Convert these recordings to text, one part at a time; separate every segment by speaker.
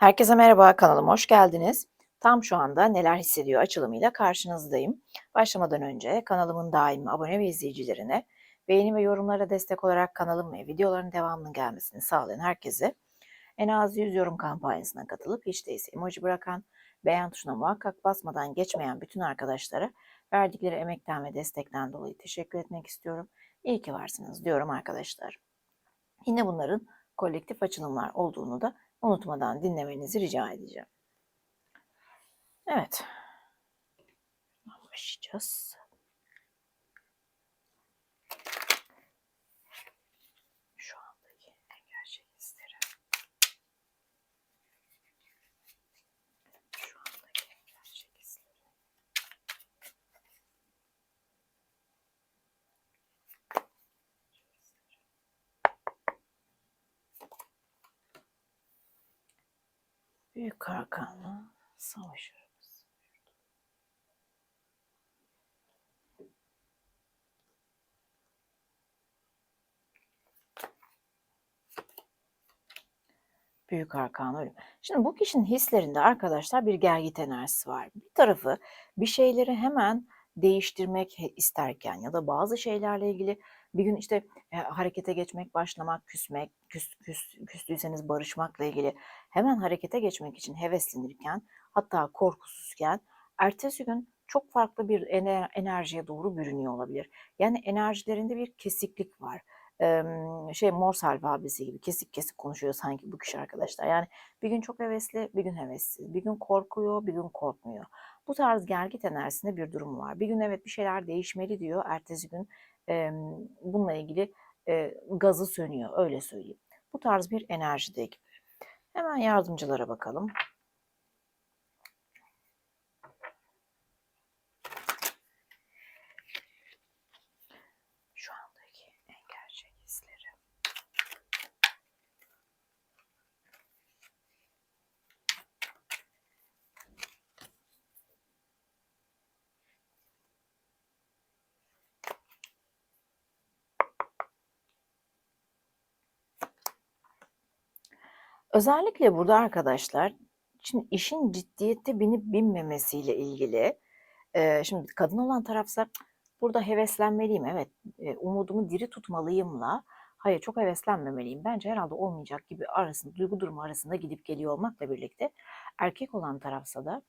Speaker 1: Herkese merhaba, kanalıma hoş geldiniz. Tam şu anda Neler Hissediyor açılımıyla karşınızdayım. Başlamadan önce kanalımın daimi abone ve izleyicilerine beğeni ve yorumlara destek olarak kanalım ve videoların devamının gelmesini sağlayan herkese en az 100 yorum kampanyasına katılıp hiç değilse emoji bırakan, beğen tuşuna muhakkak basmadan geçmeyen bütün arkadaşlara verdikleri emekten ve destekten dolayı teşekkür etmek istiyorum. İyi ki varsınız diyorum arkadaşlar. Yine bunların kolektif açılımlar olduğunu da unutmadan dinlemenizi rica edeceğim. Evet. Başlayacağız. Şu andaki en gerçek hisleri. Şu andaki en gerçek hisleri. Büyük Hakan'la savaşıyoruz. Büyük Arkan ölüm. Şimdi bu kişinin hislerinde arkadaşlar bir gelgit enerjisi var. Bir tarafı bir şeyleri hemen değiştirmek isterken ya da bazı şeylerle ilgili bir gün işte e, harekete geçmek, başlamak, küsmek, küs, küs, küstüyseniz barışmakla ilgili hemen harekete geçmek için heveslenirken hatta korkusuzken ertesi gün çok farklı bir ener- enerjiye doğru bürünüyor olabilir. Yani enerjilerinde bir kesiklik var em, şey Morse alfabesi gibi kesik kesik konuşuyor sanki bu kişi arkadaşlar. Yani bir gün çok hevesli, bir gün hevessiz. Bir gün korkuyor, bir gün korkmuyor. Bu tarz gelgit enerjisinde bir durum var. Bir gün evet bir şeyler değişmeli diyor. Ertesi gün em, bununla ilgili e, gazı sönüyor. Öyle söyleyeyim. Bu tarz bir enerjide. Hemen yardımcılara bakalım. Şu andaki en gerçek hisleri. Özellikle burada arkadaşlar şimdi işin ciddiyette binip binmemesiyle ilgili e, şimdi kadın olan tarafsa burada heveslenmeliyim evet e, umudumu diri tutmalıyımla hayır çok heveslenmemeliyim bence herhalde olmayacak gibi arasında duygu durumu arasında gidip geliyor olmakla birlikte. Erkek olan tarafsa da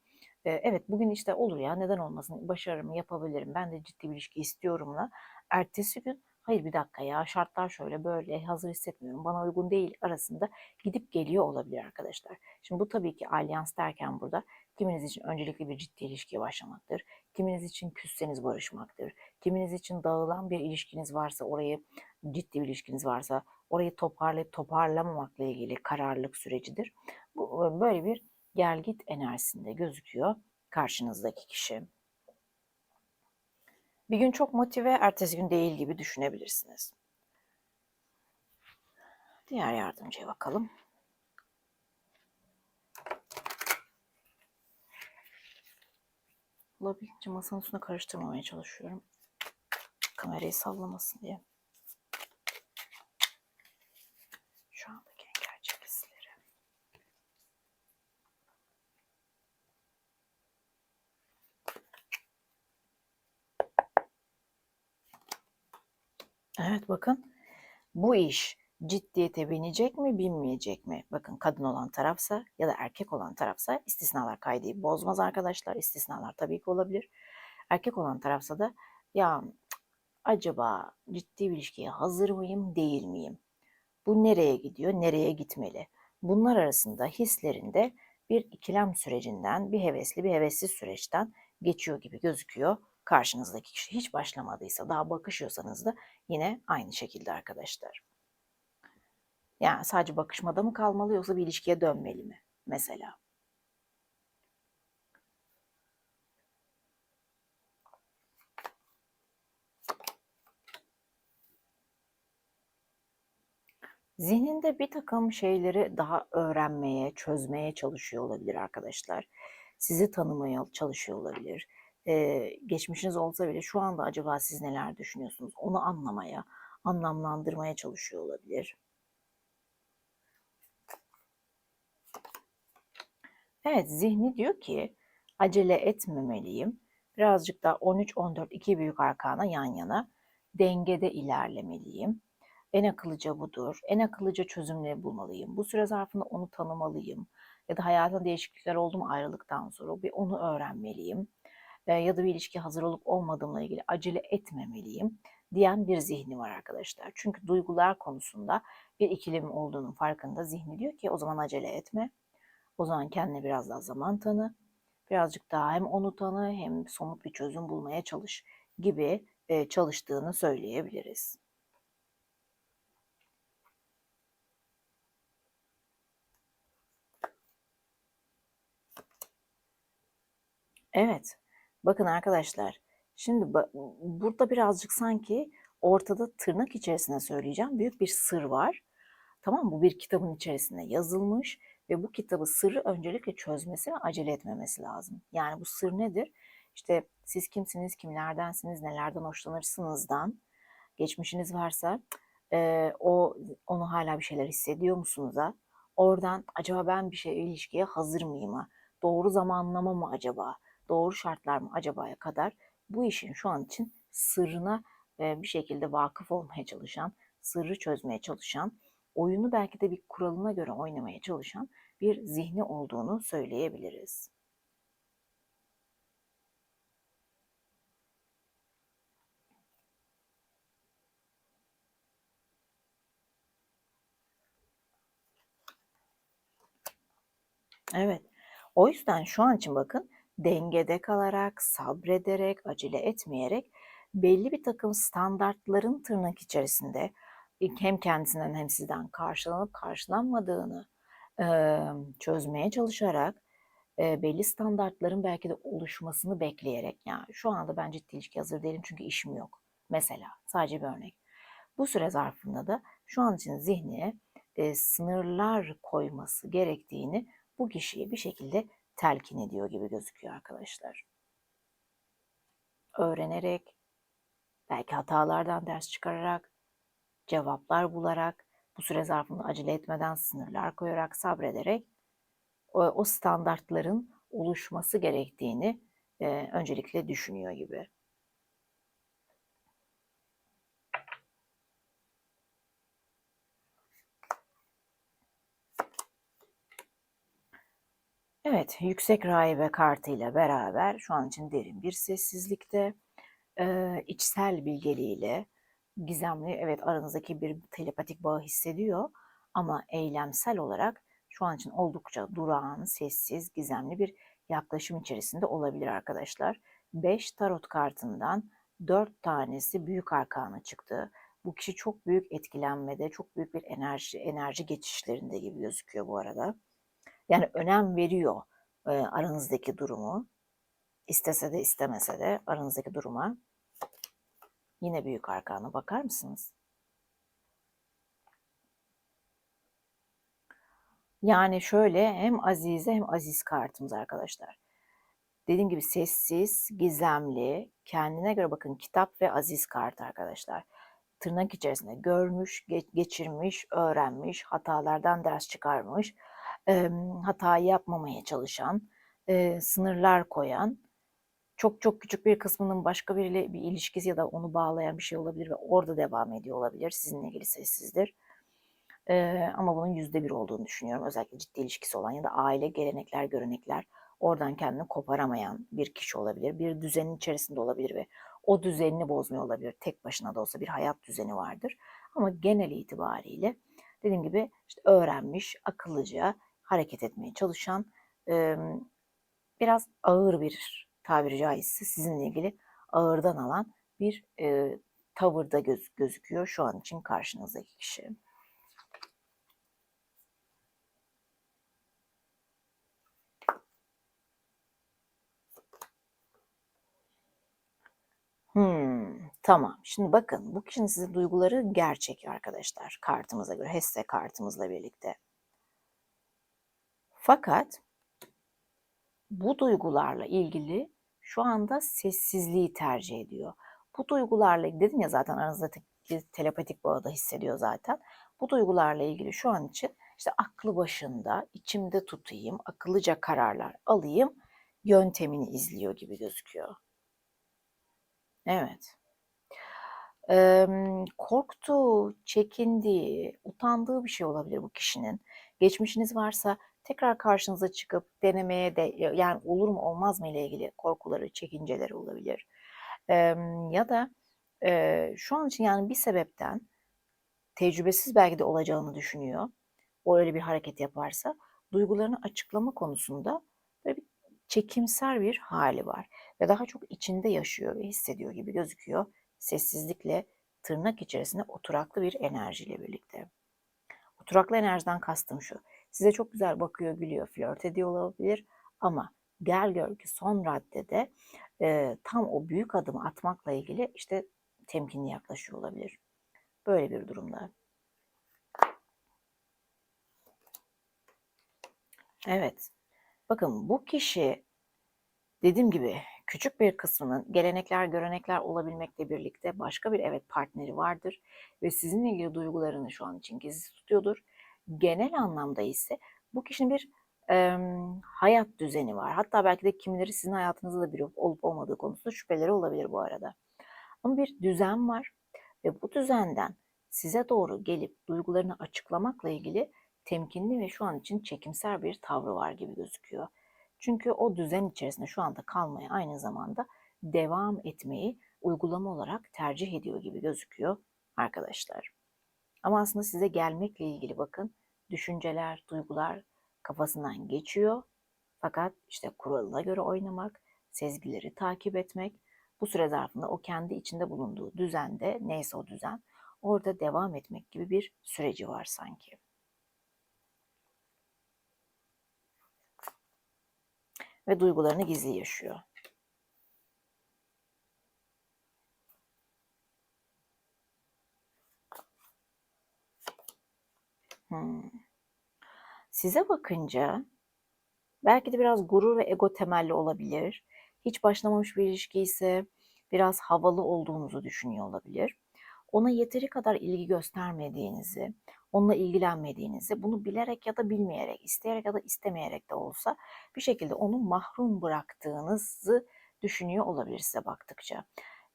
Speaker 1: e, evet bugün işte olur ya neden olmasın başarırım yapabilirim ben de ciddi bir ilişki istiyorumla. Ertesi gün hayır bir dakika ya şartlar şöyle böyle hazır hissetmiyorum bana uygun değil arasında gidip geliyor olabilir arkadaşlar. Şimdi bu tabii ki alyans derken burada kiminiz için öncelikli bir ciddi ilişkiye başlamaktır. Kiminiz için küsseniz barışmaktır. Kiminiz için dağılan bir ilişkiniz varsa orayı ciddi bir ilişkiniz varsa orayı toparlayıp toparlamamakla ilgili kararlılık sürecidir. Bu böyle bir gelgit enerjisinde gözüküyor karşınızdaki kişi. Bir gün çok motive, ertesi gün değil gibi düşünebilirsiniz. Diğer yardımcıya bakalım. Olabildiğince masanın üstüne karıştırmamaya çalışıyorum. Kamerayı sallamasın diye. Şu andaki en gerçek hisleri. Evet bakın bu iş ciddiyete binecek mi binmeyecek mi? Bakın kadın olan tarafsa ya da erkek olan tarafsa istisnalar kaydı bozmaz arkadaşlar. İstisnalar tabii ki olabilir. Erkek olan tarafsa da ya acaba ciddi bir ilişkiye hazır mıyım değil miyim? Bu nereye gidiyor? Nereye gitmeli? Bunlar arasında hislerinde bir ikilem sürecinden, bir hevesli bir hevessiz süreçten geçiyor gibi gözüküyor karşınızdaki kişi. Hiç başlamadıysa, daha bakışıyorsanız da yine aynı şekilde arkadaşlar. Yani sadece bakışmada mı kalmalı yoksa bir ilişkiye dönmeli mi mesela? Zihninde bir takım şeyleri daha öğrenmeye, çözmeye çalışıyor olabilir arkadaşlar. Sizi tanımaya çalışıyor olabilir. Ee, geçmişiniz olsa bile şu anda acaba siz neler düşünüyorsunuz? Onu anlamaya, anlamlandırmaya çalışıyor olabilir. Evet, zihni diyor ki acele etmemeliyim. Birazcık daha 13-14 iki büyük arkana yan yana dengede ilerlemeliyim. En akıllıca budur. En akıllıca çözümleri bulmalıyım. Bu süre zarfında onu tanımalıyım. Ya da hayatında değişiklikler oldu mu ayrılıktan sonra bir onu öğrenmeliyim. Ya da bir ilişki hazır olup olmadığımla ilgili acele etmemeliyim diyen bir zihni var arkadaşlar. Çünkü duygular konusunda bir ikilim olduğunun farkında zihni diyor ki o zaman acele etme. O zaman kendine biraz daha zaman tanı. Birazcık daha hem onu tanı hem somut bir çözüm bulmaya çalış gibi e, çalıştığını söyleyebiliriz. Evet. Bakın arkadaşlar. Şimdi burada birazcık sanki ortada tırnak içerisinde söyleyeceğim büyük bir sır var. Tamam? Bu bir kitabın içerisinde yazılmış ve bu kitabı sırrı öncelikle çözmesi ve acele etmemesi lazım. Yani bu sır nedir? İşte siz kimsiniz, kimlerdensiniz, nelerden hoşlanırsınızdan, geçmişiniz varsa e, o onu hala bir şeyler hissediyor musunuz da? Oradan acaba ben bir şey ilişkiye hazır mıyım? Doğru zamanlama mı acaba? Doğru şartlar mı acaba'ya kadar bu işin şu an için sırrına bir şekilde vakıf olmaya çalışan, sırrı çözmeye çalışan, oyunu belki de bir kuralına göre oynamaya çalışan bir zihni olduğunu söyleyebiliriz. Evet. O yüzden şu an için bakın dengede kalarak, sabrederek, acele etmeyerek belli bir takım standartların tırnak içerisinde hem kendisinden hem sizden karşılanıp karşılanmadığını çözmeye çalışarak belli standartların belki de oluşmasını bekleyerek yani şu anda ben ciddi ilişki hazır değilim çünkü işim yok. Mesela sadece bir örnek. Bu süre zarfında da şu an için zihni e, sınırlar koyması gerektiğini bu kişiye bir şekilde telkin ediyor gibi gözüküyor arkadaşlar. Öğrenerek, belki hatalardan ders çıkararak, cevaplar bularak, bu süre zarfında acele etmeden sınırlar koyarak, sabrederek o, o standartların oluşması gerektiğini e, öncelikle düşünüyor gibi. Evet, yüksek rahibe kartıyla beraber şu an için derin bir sessizlikte, içsel bilgeliğiyle, gizemli, evet aranızdaki bir telepatik bağı hissediyor ama eylemsel olarak şu an için oldukça durağan, sessiz, gizemli bir yaklaşım içerisinde olabilir arkadaşlar. 5 tarot kartından 4 tanesi büyük arkana çıktı. Bu kişi çok büyük etkilenmede, çok büyük bir enerji enerji geçişlerinde gibi gözüküyor bu arada. Yani önem veriyor e, aranızdaki durumu. İstese de istemese de aranızdaki duruma. Yine büyük arkana bakar mısınız? Yani şöyle hem Azize hem Aziz kartımız arkadaşlar. Dediğim gibi sessiz, gizemli, kendine göre bakın kitap ve Aziz kart arkadaşlar. Tırnak içerisinde görmüş, geçirmiş, öğrenmiş, hatalardan ders çıkarmış, hatayı yapmamaya çalışan, sınırlar koyan, çok çok küçük bir kısmının başka biriyle bir ilişkisi ya da onu bağlayan bir şey olabilir ve orada devam ediyor olabilir. Sizinle ilgili sessizdir. Ee, ama bunun yüzde bir olduğunu düşünüyorum. Özellikle ciddi ilişkisi olan ya da aile, gelenekler, görenekler oradan kendini koparamayan bir kişi olabilir. Bir düzenin içerisinde olabilir ve o düzenini bozmuyor olabilir. Tek başına da olsa bir hayat düzeni vardır. Ama genel itibariyle dediğim gibi işte öğrenmiş, akıllıca hareket etmeye çalışan e, biraz ağır bir tabiri caizse sizinle ilgili ağırdan alan bir e, tavırda göz, gözüküyor şu an için karşınızdaki kişi. Hmm, tamam. Şimdi bakın bu kişinin size duyguları gerçek arkadaşlar. Kartımıza göre, Hesse kartımızla birlikte. Fakat bu duygularla ilgili şu anda sessizliği tercih ediyor. Bu duygularla dedim ya zaten aranızda te- telepatik bağı da hissediyor zaten. Bu duygularla ilgili şu an için işte aklı başında, içimde tutayım, akıllıca kararlar alayım yöntemini izliyor gibi gözüküyor. Evet. Emm, korktuğu, çekindiği, utandığı bir şey olabilir bu kişinin. Geçmişiniz varsa tekrar karşınıza çıkıp denemeye de yani olur mu olmaz mı ile ilgili korkuları, çekinceleri olabilir. Emm, ya da, eee, şu an için yani bir sebepten tecrübesiz belki de olacağını düşünüyor. O öyle bir hareket yaparsa duygularını açıklama konusunda böyle bir çekimser bir hali var ve daha çok içinde yaşıyor ve hissediyor gibi gözüküyor. Sessizlikle, tırnak içerisinde oturaklı bir enerjiyle birlikte. Oturaklı enerjiden kastım şu. Size çok güzel bakıyor, gülüyor, flört ediyor olabilir ama gel gör ki son raddede e, tam o büyük adımı atmakla ilgili işte temkinli yaklaşıyor olabilir. Böyle bir durumda. Evet. Bakın bu kişi dediğim gibi küçük bir kısmının gelenekler, görenekler olabilmekle birlikte başka bir evet partneri vardır ve sizinle ilgili duygularını şu an için gizli tutuyordur. Genel anlamda ise bu kişinin bir e, hayat düzeni var. Hatta belki de kimileri sizin hayatınızda da biri olup olmadığı konusunda şüpheleri olabilir bu arada. Ama bir düzen var ve bu düzenden size doğru gelip duygularını açıklamakla ilgili temkinli ve şu an için çekimser bir tavrı var gibi gözüküyor. Çünkü o düzen içerisinde şu anda kalmayı aynı zamanda devam etmeyi uygulama olarak tercih ediyor gibi gözüküyor arkadaşlar. Ama aslında size gelmekle ilgili bakın düşünceler, duygular kafasından geçiyor. Fakat işte kuralına göre oynamak, sezgileri takip etmek, bu süre zarfında o kendi içinde bulunduğu düzende neyse o düzen orada devam etmek gibi bir süreci var sanki. Ve duygularını gizli yaşıyor. Size bakınca belki de biraz gurur ve ego temelli olabilir. Hiç başlamamış bir ilişki ise biraz havalı olduğunuzu düşünüyor olabilir. Ona yeteri kadar ilgi göstermediğinizi, onunla ilgilenmediğinizi, bunu bilerek ya da bilmeyerek, isteyerek ya da istemeyerek de olsa bir şekilde onu mahrum bıraktığınızı düşünüyor olabilir size baktıkça.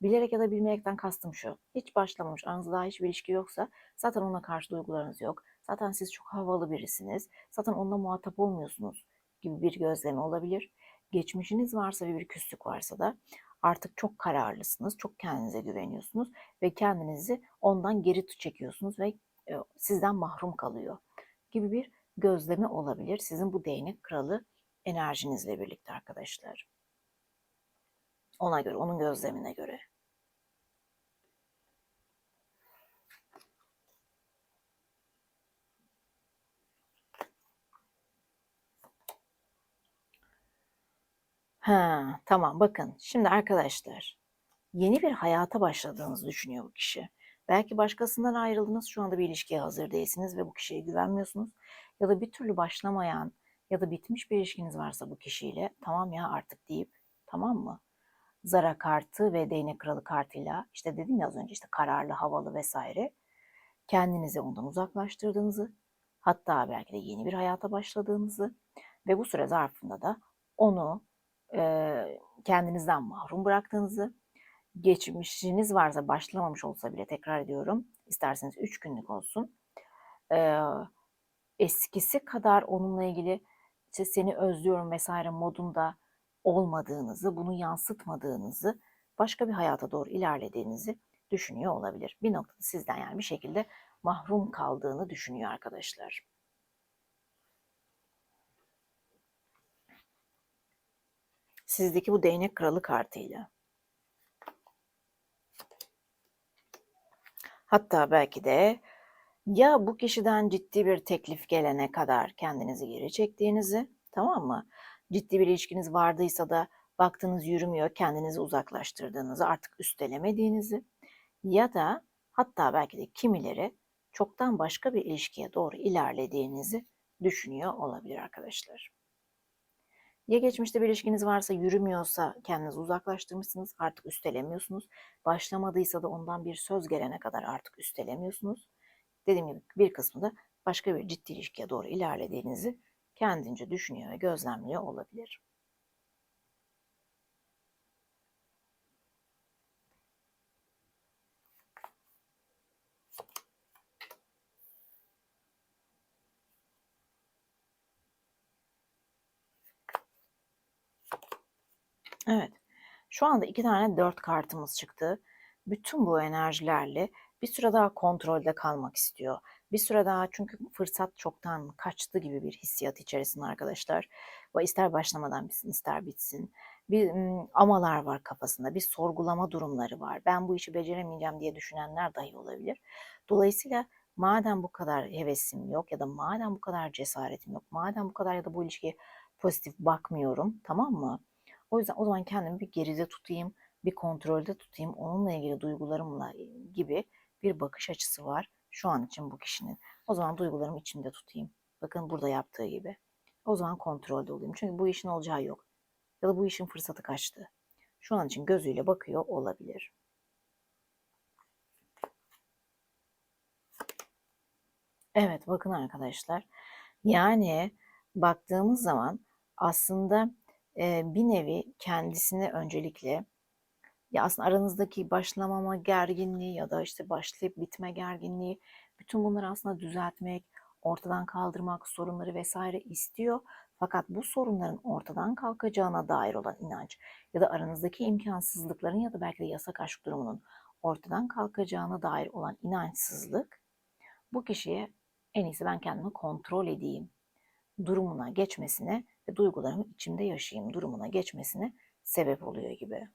Speaker 1: Bilerek ya da bilmeyerekten kastım şu. Hiç başlamamış, aranızda daha hiçbir ilişki yoksa zaten ona karşı duygularınız yok. Zaten siz çok havalı birisiniz. Zaten onunla muhatap olmuyorsunuz gibi bir gözlemi olabilir. Geçmişiniz varsa ve bir küslük varsa da artık çok kararlısınız, çok kendinize güveniyorsunuz ve kendinizi ondan geri çekiyorsunuz ve e, sizden mahrum kalıyor gibi bir gözlemi olabilir sizin bu değnek kralı enerjinizle birlikte arkadaşlar. Ona göre, onun gözlemine göre. Ha, tamam bakın. Şimdi arkadaşlar yeni bir hayata başladığınızı düşünüyor bu kişi. Belki başkasından ayrıldınız, şu anda bir ilişkiye hazır değilsiniz ve bu kişiye güvenmiyorsunuz. Ya da bir türlü başlamayan ya da bitmiş bir ilişkiniz varsa bu kişiyle tamam ya artık deyip tamam mı? Zara kartı ve değnek kralı kartıyla işte dedim ya az önce işte kararlı, havalı vesaire kendinizi ondan uzaklaştırdığınızı hatta belki de yeni bir hayata başladığınızı ve bu süre zarfında da onu kendinizden mahrum bıraktığınızı, geçmişiniz varsa başlamamış olsa bile tekrar ediyorum, isterseniz 3 günlük olsun, e, eskisi kadar onunla ilgili işte seni özlüyorum vesaire modunda olmadığınızı, bunu yansıtmadığınızı, başka bir hayata doğru ilerlediğinizi düşünüyor olabilir. Bir noktada sizden yani bir şekilde mahrum kaldığını düşünüyor arkadaşlar. Sizdeki bu değnek kralı kartıyla. Hatta belki de ya bu kişiden ciddi bir teklif gelene kadar kendinizi geri çektiğinizi, tamam mı? Ciddi bir ilişkiniz vardıysa da baktığınız yürümüyor, kendinizi uzaklaştırdığınızı, artık üstelemediğinizi ya da hatta belki de kimileri çoktan başka bir ilişkiye doğru ilerlediğinizi düşünüyor olabilir arkadaşlar. Ya geçmişte bir ilişkiniz varsa yürümüyorsa kendinizi uzaklaştırmışsınız artık üstelemiyorsunuz. Başlamadıysa da ondan bir söz gelene kadar artık üstelemiyorsunuz. Dediğim gibi bir kısmı da başka bir ciddi ilişkiye doğru ilerlediğinizi kendince düşünüyor ve gözlemliyor olabilir. Evet. Şu anda iki tane dört kartımız çıktı. Bütün bu enerjilerle bir süre daha kontrolde kalmak istiyor. Bir süre daha çünkü fırsat çoktan kaçtı gibi bir hissiyat içerisinde arkadaşlar. Ve ister başlamadan bitsin ister bitsin. Bir amalar var kafasında. Bir sorgulama durumları var. Ben bu işi beceremeyeceğim diye düşünenler dahi olabilir. Dolayısıyla madem bu kadar hevesim yok ya da madem bu kadar cesaretim yok, madem bu kadar ya da bu ilişkiye pozitif bakmıyorum tamam mı? O yüzden o zaman kendimi bir geride tutayım, bir kontrolde tutayım, onunla ilgili duygularımla gibi bir bakış açısı var şu an için bu kişinin. O zaman duygularımı içimde tutayım. Bakın burada yaptığı gibi. O zaman kontrolde olayım. Çünkü bu işin olacağı yok. Ya da bu işin fırsatı kaçtı. Şu an için gözüyle bakıyor olabilir. Evet bakın arkadaşlar. Yani baktığımız zaman aslında bir nevi kendisini öncelikle ya aslında aranızdaki başlamama gerginliği ya da işte başlayıp bitme gerginliği bütün bunları aslında düzeltmek, ortadan kaldırmak, sorunları vesaire istiyor. Fakat bu sorunların ortadan kalkacağına dair olan inanç ya da aranızdaki imkansızlıkların ya da belki de yasak aşk durumunun ortadan kalkacağına dair olan inançsızlık bu kişiye en iyisi ben kendimi kontrol edeyim durumuna geçmesine ve duygularımı içimde yaşayayım durumuna geçmesine sebep oluyor gibi.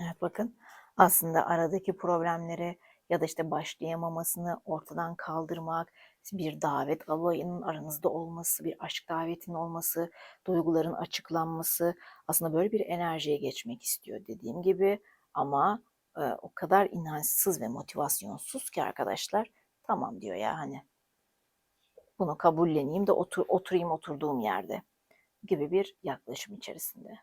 Speaker 1: Evet bakın aslında aradaki problemleri ya da işte başlayamamasını ortadan kaldırmak, bir davet alayının aranızda olması, bir aşk davetinin olması, duyguların açıklanması aslında böyle bir enerjiye geçmek istiyor dediğim gibi ama o kadar inançsız ve motivasyonsuz ki arkadaşlar tamam diyor ya hani bunu kabulleneyim de otur, oturayım oturduğum yerde gibi bir yaklaşım içerisinde.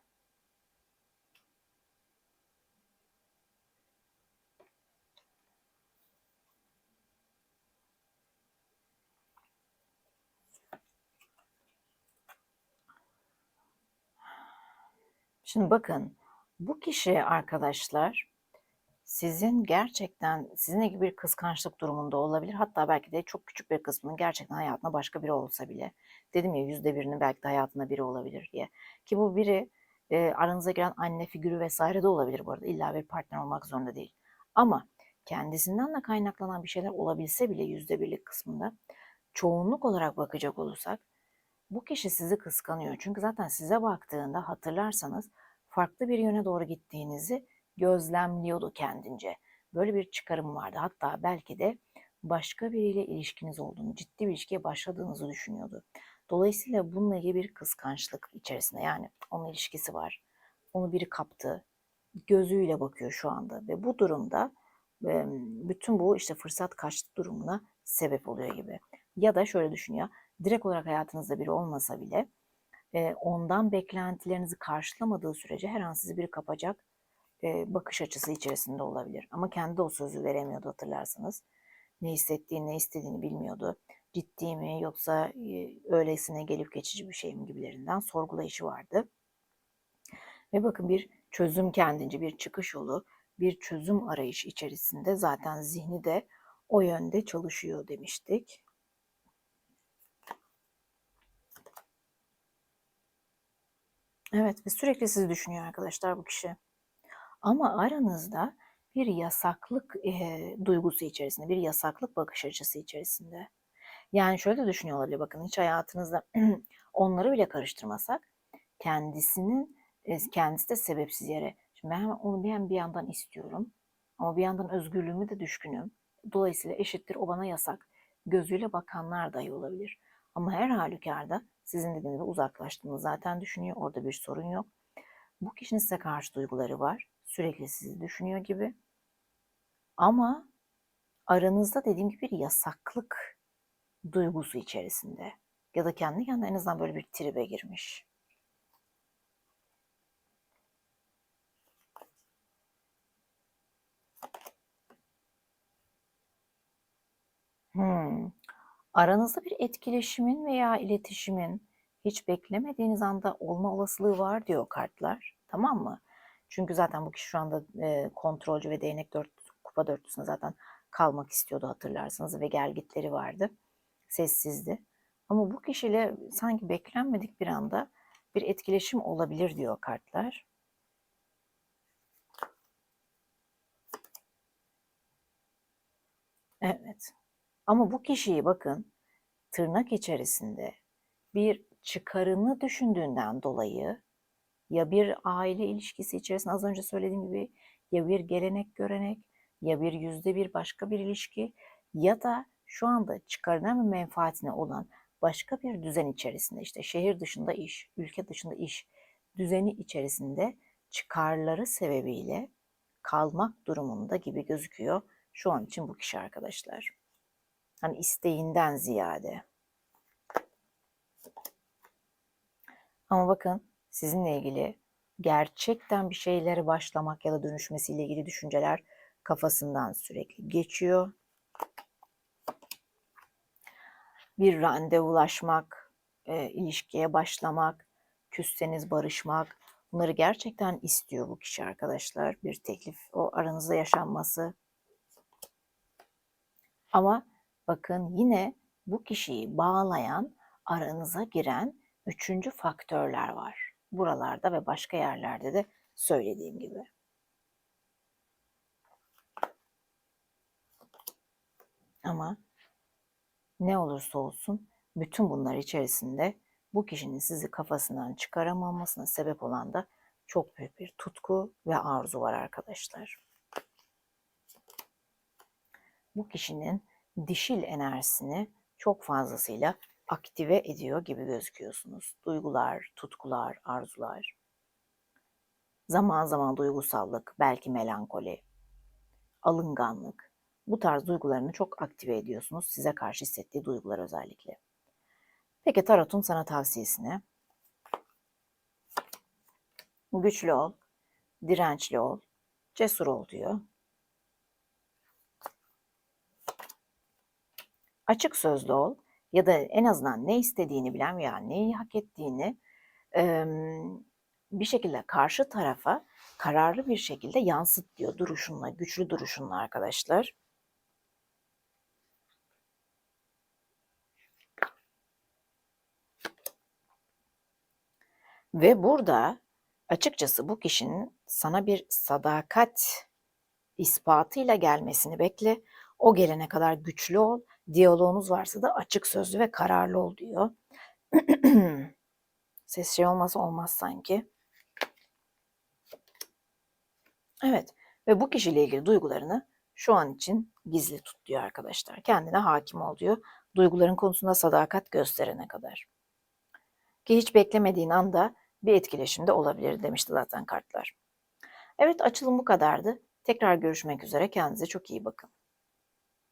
Speaker 1: Şimdi bakın bu kişi arkadaşlar sizin gerçekten sizinle gibi bir kıskançlık durumunda olabilir. Hatta belki de çok küçük bir kısmının gerçekten hayatında başka biri olsa bile. Dedim ya yüzde birinin belki de hayatında biri olabilir diye. Ki bu biri e, aranıza giren anne figürü vesaire de olabilir bu arada. İlla bir partner olmak zorunda değil. Ama kendisinden de kaynaklanan bir şeyler olabilse bile yüzde birlik kısmında çoğunluk olarak bakacak olursak bu kişi sizi kıskanıyor. Çünkü zaten size baktığında hatırlarsanız farklı bir yöne doğru gittiğinizi gözlemliyordu kendince. Böyle bir çıkarım vardı. Hatta belki de başka biriyle ilişkiniz olduğunu, ciddi bir ilişkiye başladığınızı düşünüyordu. Dolayısıyla bununla ilgili bir kıskançlık içerisinde yani onun ilişkisi var. Onu biri kaptı. Gözüyle bakıyor şu anda ve bu durumda bütün bu işte fırsat kaçtı durumuna sebep oluyor gibi. Ya da şöyle düşünüyor. Direkt olarak hayatınızda biri olmasa bile ondan beklentilerinizi karşılamadığı sürece her an sizi biri kapacak bakış açısı içerisinde olabilir. Ama kendi o sözü veremiyordu hatırlarsanız. Ne hissettiğini, ne istediğini bilmiyordu. Ciddi mi yoksa öylesine gelip geçici bir şey mi gibilerinden sorgulayışı vardı. Ve bakın bir çözüm kendince, bir çıkış yolu, bir çözüm arayışı içerisinde zaten zihni de o yönde çalışıyor demiştik. Evet ve sürekli sizi düşünüyor arkadaşlar bu kişi. Ama aranızda bir yasaklık e, duygusu içerisinde, bir yasaklık bakış açısı içerisinde. Yani şöyle düşünüyor olabilir bakın hiç hayatınızda onları bile karıştırmasak kendisinin kendisi de sebepsiz yere. Şimdi ben onu bir, bir yandan istiyorum ama bir yandan özgürlüğümü de düşkünüm. Dolayısıyla eşittir o bana yasak. Gözüyle bakanlar dahi olabilir. Ama her halükarda sizin dediğiniz gibi uzaklaştığını zaten düşünüyor. Orada bir sorun yok. Bu kişinin size karşı duyguları var sürekli sizi düşünüyor gibi. Ama aranızda dediğim gibi bir yasaklık duygusu içerisinde ya da kendi kendine en azından böyle bir tribe girmiş. Hmm. Aranızda bir etkileşimin veya iletişimin hiç beklemediğiniz anda olma olasılığı var diyor kartlar. Tamam mı? Çünkü zaten bu kişi şu anda e, kontrolcü ve değnek dört, kupa dörtlüsüne zaten kalmak istiyordu hatırlarsanız ve gelgitleri vardı. Sessizdi. Ama bu kişiyle sanki beklenmedik bir anda bir etkileşim olabilir diyor kartlar. Evet. Ama bu kişiyi bakın tırnak içerisinde bir çıkarını düşündüğünden dolayı ya bir aile ilişkisi içerisinde az önce söylediğim gibi ya bir gelenek görenek ya bir yüzde bir başka bir ilişki ya da şu anda çıkarına ve menfaatine olan başka bir düzen içerisinde işte şehir dışında iş, ülke dışında iş düzeni içerisinde çıkarları sebebiyle kalmak durumunda gibi gözüküyor şu an için bu kişi arkadaşlar. Hani isteğinden ziyade. Ama bakın sizinle ilgili gerçekten bir şeyleri başlamak ya da dönüşmesiyle ilgili düşünceler kafasından sürekli geçiyor. Bir randevulaşmak, e, ilişkiye başlamak, küsseniz barışmak bunları gerçekten istiyor bu kişi arkadaşlar. Bir teklif o aranızda yaşanması. Ama bakın yine bu kişiyi bağlayan, aranıza giren üçüncü faktörler var. Buralarda ve başka yerlerde de söylediğim gibi. Ama ne olursa olsun bütün bunlar içerisinde bu kişinin sizi kafasından çıkaramamasına sebep olan da çok büyük bir tutku ve arzu var arkadaşlar. Bu kişinin dişil enerjisini çok fazlasıyla aktive ediyor gibi gözüküyorsunuz. Duygular, tutkular, arzular. Zaman zaman duygusallık, belki melankoli, alınganlık. Bu tarz duygularını çok aktive ediyorsunuz. Size karşı hissettiği duygular özellikle. Peki Tarot'un sana tavsiyesine. Güçlü ol, dirençli ol, cesur ol diyor. Açık sözlü ol ya da en azından ne istediğini bilen veya neyi hak ettiğini bir şekilde karşı tarafa kararlı bir şekilde yansıt diyor duruşunla, güçlü duruşunla arkadaşlar. Ve burada açıkçası bu kişinin sana bir sadakat ispatıyla gelmesini bekle. O gelene kadar güçlü ol. Diyaloğunuz varsa da açık sözlü ve kararlı ol diyor. Ses şey olmasa olmaz sanki. Evet ve bu kişiyle ilgili duygularını şu an için gizli tut diyor arkadaşlar. Kendine hakim ol diyor. Duyguların konusunda sadakat gösterene kadar. Ki hiç beklemediğin anda bir etkileşimde olabilir demişti zaten kartlar. Evet açılım bu kadardı. Tekrar görüşmek üzere. Kendinize çok iyi bakın.